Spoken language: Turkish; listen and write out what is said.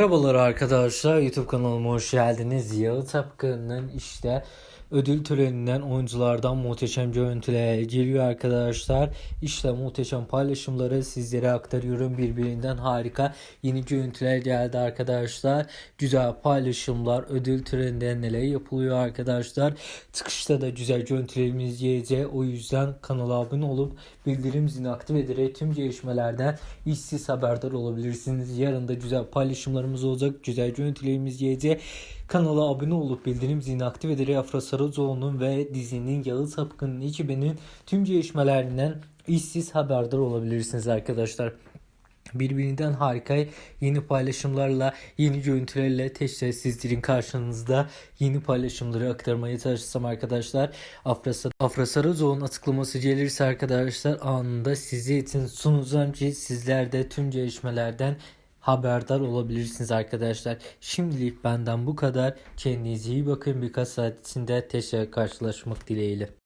Merhabalar arkadaşlar YouTube kanalıma hoş geldiniz. Yağı Tapkan'ın işte ödül töreninden oyunculardan muhteşem görüntüler geliyor arkadaşlar. İşte muhteşem paylaşımları sizlere aktarıyorum. Birbirinden harika yeni görüntüler geldi arkadaşlar. Güzel paylaşımlar ödül töreninden neler yapılıyor arkadaşlar. Çıkışta da güzel görüntülerimiz gelecek. O yüzden kanala abone olup bildirim zilini aktif ederek tüm gelişmelerden işsiz haberdar olabilirsiniz. Yarın da güzel paylaşımlarımız olacak. Güzel görüntülerimiz gelecek. Kanala abone olup bildirim zilini aktif ederek Afra Sarızoğlu'nun ve dizinin Yağız Sapkın'ın ekibinin tüm gelişmelerinden işsiz haberdar olabilirsiniz arkadaşlar. Birbirinden harika yeni paylaşımlarla, yeni görüntülerle tekrar sizlerin karşınızda yeni paylaşımları aktarmaya çalışsam arkadaşlar. Afra, Sar- Afra Sarızoğlu'nun açıklaması gelirse arkadaşlar anında sizi için sunacağım ki sizler de tüm gelişmelerden haberdar olabilirsiniz arkadaşlar. Şimdilik benden bu kadar. Kendinize iyi bakın. Birkaç saat içinde tekrar karşılaşmak dileğiyle.